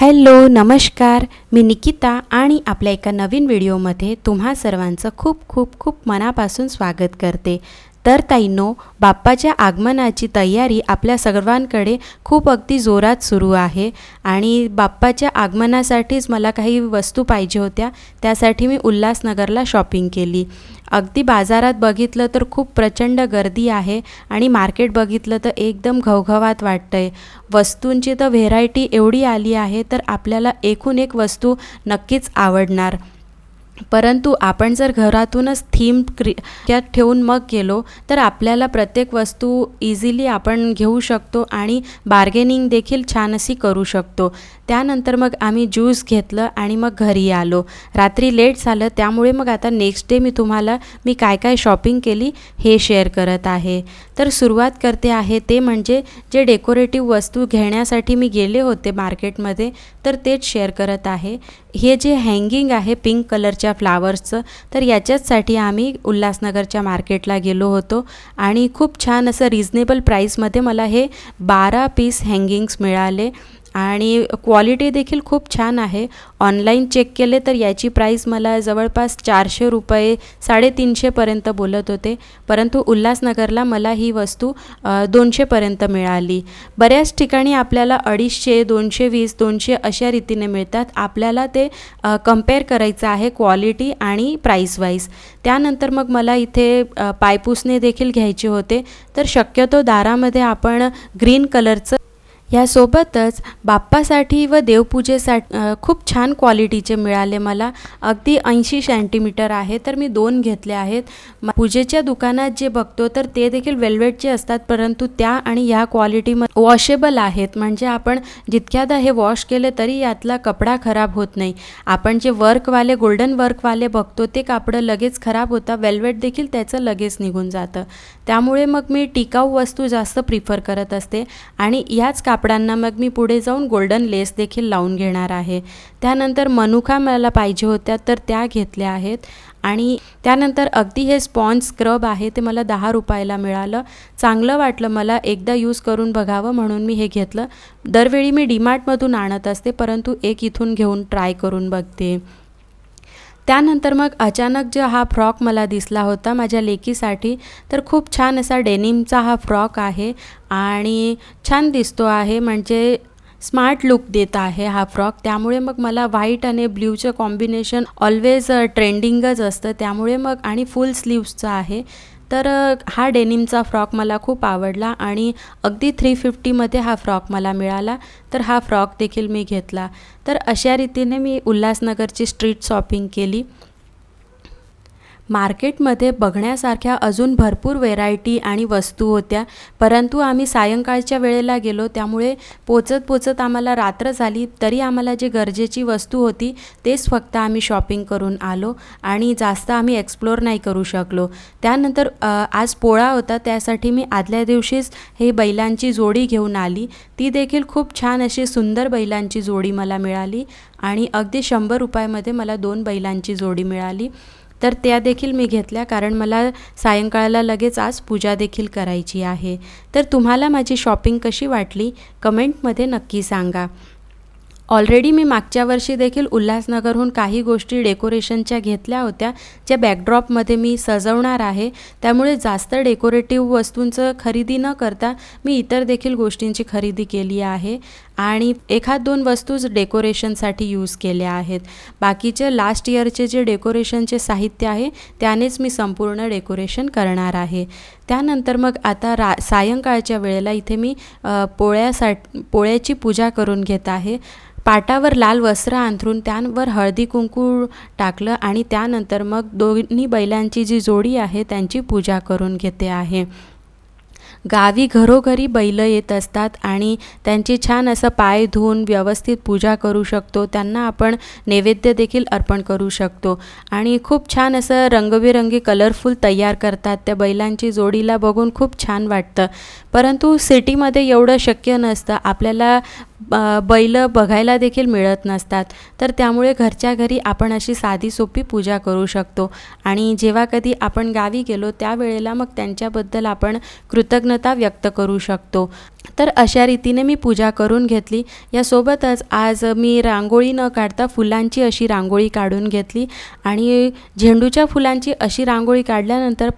Hello नमस्कार. मी निकिता आणि आपल्या एका नवीन व्हिडिओमध्ये तुम्हा सर्वांचं खूप खूप खूप मनापासून स्वागत करते. तर ताईंनो बाप्पाच्या आगमनाची तयारी आपल्या सर्वांकडे खूप अगदी जोरात सुरू आहे आणि बाप्पाच्या आगमनासाठीच मला काही वस्तू पाहिजे होत्या त्यासाठी मी उल्हासनगरला शॉपिंग केली. अगदी बाजारात बघितलं तर खूप प्रचंड गर्दी आहे आणि मार्केट बघितलं तर एकदम घवघवात वाटतं आहे वस्तूंची तर व्हेरायटी एवढी आली आहे तर आपल्याला एकूण एक वस्तू नक्कीच आवडणार. परंतु आपण जर घरातूनच थीम क्रि यात ठेवून मग गेलो तर आपल्याला प्रत्येक वस्तू इझिली आपण घेऊ शकतो आणि बार्गेनिंग देखील छान अशी करू शकतो. त्यानंतर मग आम्ही ज्यूस घेतलं आणि मग घरी आलो. रात्री लेट झालं त्यामुळे मग आता नेक्स्ट डे मी तुम्हाला मी काय काय शॉपिंग केली हे शेअर करत आहे. तर सुरुवात करते आहे ते म्हणजे जे डेकोरेटिव्ह वस्तू घेण्यासाठी मी गेले होते मार्केटमध्ये तर तेच शेअर करत आहे. हे जे हँगिंग आहे पिंक कलरच्या फ्लावर्सचं तर याच्याचसाठी आम्ही उल्हासनगरच्या मार्केटला गेलो होतो आणि खूप छान असं रिजनेबल प्राईसमध्ये मला हे बारा पीस हँगिंग्स मिळाले. आणि क्वालिटी देखील खूप छान आहे. ऑनलाईन चेक केले तर याची प्राईस मला जवळपास चारशे रुपये साडेतीनशेपर्यंत बोलत होते. परंतु उल्हासनगरला मला ही वस्तू दोनशेपर्यंत मिळाली. बऱ्याच ठिकाणी आपल्याला अडीचशे दोनशे वीस दोनशे अशा रीतीने मिळतात. आपल्याला ते कंपेअर करायचं आहे क्वालिटी आणि प्राईस वाईज त्यानंतर मग मला इथे पायपुसने पायपुसणे देखील घ्यायचे होते. तर शक्यतो दारामध्ये आपण ग्रीन कलरचं ह्यासोबतच बाप्पासाठी व देवपूजेसाठी खूप छान क्वालिटीचे मिळाले मला. अगदी ऐंशी सेंटीमीटर आहे तर मी दोन घेतले आहेत. पूजेच्या दुकानात जे बघतो तर ते देखील वेल्वेटचे असतात परंतु त्या आणि ह्या क्वालिटीमध्ये वॉशेबल आहेत. म्हणजे आपण जितक्यादा हे वॉश केले तरी यातला कपडा खराब होत नाही. आपण जे वर्कवाले गोल्डन वर्कवाले बघतो ते कापडं लगेच खराब होतं वेल्वेट देखील त्याचं लगेच निघून जातं. त्यामुळे मग मी टिकाऊ वस्तू जास्त प्रिफर करत असते. आणि याच कापडांना मग मी पुढे जाऊन गोल्डन लेस देखील लावून घेणार आहे. त्यानंतर मनुका मला पाहिजे होत्या तर त्या घेतल्या आहेत. आणि त्यानंतर अगदी हे स्पॉन्ज स्क्रब आहे ते मला दहा रुपयाला मिळालं. चांगलं वाटलं मला एकदा यूज करून बघावं म्हणून मी हे घेतलं. दरवेळी मी डीमार्टमधून आणत असते परंतु एक इथून घेऊन ट्राय करून बघते. त्यानंतर मग अचानक जो हा फ्रॉक मला दिसला होता माझ्या लेकीसाठी तर खूप छान असा डेनिमचा हा फ्रॉक आहे आणि छान दिसतो आहे म्हणजे स्मार्ट लुक देत आहे हा फ्रॉक. त्यामुळे मग मला व्हाईट आणि ब्ल्यूचं कॉम्बिनेशन ऑलवेज ट्रेंडिंगच असतं. त्यामुळे मग आणि फुल स्लीव्सचं आहे. तर हा डेनिमचा फ्रॉक मला खूप आवडला आणि अगदी थ्री फिफ्टीमध्ये हा फ्रॉक मला मिळाला. तर हा फ्रॉक देखील मी घेतला. तर अशा रीतीने मी उल्हासनगरची स्ट्रीट शॉपिंग केली. मार्केटमध्ये बघण्यासारख्या अजून भरपूर व्हेरायटी आणि वस्तू होत्या. परंतु आम्ही सायंकाळच्या वेळेला गेलो. त्यामुळे पोचत पोचत आम्हाला रात्र झाली. तरी आम्हाला जे गरजेची वस्तू होती तेच फक्त आम्ही शॉपिंग करून आलो आणि जास्त आम्ही एक्सप्लोर नाही करू शकलो. त्यानंतर आज पोळा होता. त्यासाठी मी आदल्या दिवशीच हे बैलांची जोडी घेऊन आली. ती देखील खूप छान अशी सुंदर बैलांची जोडी मला मिळाली आणि अगदी शंभर रुपयामध्ये मला दोन बैलांची जोडी मिळाली. तर त्या देखील मी घेतल्या कारण मला सायंकाळला लगेच आज पूजा देखील करायची आहे. तर तुम्हाला माझी शॉपिंग कशी वाटली? कमेंटमध्ये नक्की सांगा. ऑलरेडी मी मागच्या वर्षी देखील उल्हासनगरहून काही गोष्टी डेकोरेशनच्या घेतल्या होत्या ज्या बॅकड्रॉपमध्ये मी सजवणार आहे. त्यामुळे जास्त डेकोरेटिव्ह वस्तूंचं खरेदी न करता मी इतर देखील गोष्टींची खरेदी केली आहे. आणि एखाद दोन वस्तूच डेकोरेशनसाठी यूज केल्या आहेत. बाकीचे लास्ट इयरचे जे डेकोरेशनचे साहित्य आहे त्यानेच मी संपूर्ण डेकोरेशन करणार आहे. त्यानंतर मग आता रा सायंकाळच्या वेळेला इथे मी पोळ्यासा पोळ्यासाठी पोळ्याची पूजा करून घेत आहे. पाटावर लाल वस्त्र अंथरून त्यावर हळदी कुंकू टाकलं आणि त्यानंतर मग दोन्ही बैलांची जी जोडी आहे त्यांची पूजा करून घेते आहे. गावी घरोघरी बैलं येत असतात आणि त्यांची छान असं पाय धुवून व्यवस्थित पूजा करू शकतो. त्यांना आपण नैवेद्य देखील अर्पण करू शकतो. आणि खूप छान असं रंगबिरंगी कलरफुल तयार करतात. त्या बैलांची जोडीला बघून खूप छान वाटतं. परंतु सिटीमध्ये एवढं शक्य नसतं. आपल्याला ब- बैल बघायला देखील मिळत नसतात. तर त्यामुळे घरच्या घरी आपण अशी साधी सोपी पूजा करू शकतो. आणि जेव्हा कधी आपण गावी गेलो त्यावेळेला मग त्यांच्याबद्दल आपण कृतज्ञ कृतज्ञता व्यक्त करू शकतो. तर अशा रीतीने मी पूजा करून घेतली. यासोबतच आज मी रांगोळी न काढता फुलांची अशी रांगोळी काढून घेतली. आणि झेंडूच्या फुलांची अशी रांगोळी काढल्यानंतर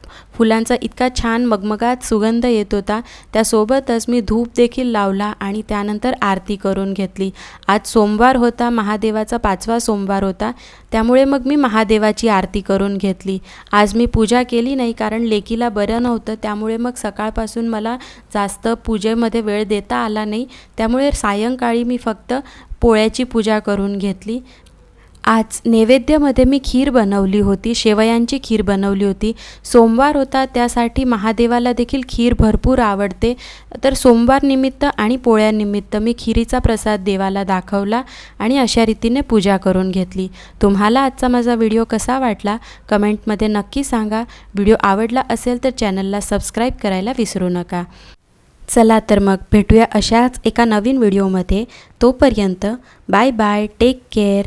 फुलांचा इतका छान मगमगात सुगंध येत होता. त्यासोबतच मी धूप देखील लावला आणि त्यानंतर आरती करून घेतली. आज सोमवार होता महादेवाचा पाचवा सोमवार होता. त्यामुळे मग मी महादेवाची आरती करून घेतली. आज मी पूजा केली नाही कारण लेकीला बरं नव्हतं. त्यामुळे मग सकाळपासून मला जास्त पूजेमध्ये वेळ देता आला नाही. त्यामुळे सायंकाळी मी फक्त पोळ्याची पूजा करून घेतली. आज नैवेद्यामध्ये मी खीर बनवली होती शेवयांची खीर बनवली होती. सोमवार होता त्यासाठी महादेवाला देखील खीर भरपूर आवडते. तर सोमवार निमित्त आणि पोळ्यानिमित्त मी खिरीचा प्रसाद देवाला दाखवला आणि अशा रीतीने पूजा करून घेतली. तुम्हाला आजचा माझा व्हिडिओ कसा वाटला? कमेंटमध्ये नक्की सांगा. व्हिडिओ आवडला असेल तर चॅनलला सबस्क्राईब करायला विसरू नका. चला तर मग भेटूया अशाच एका नवीन व्हिडिओमध्ये. तोपर्यंत bye bye take care.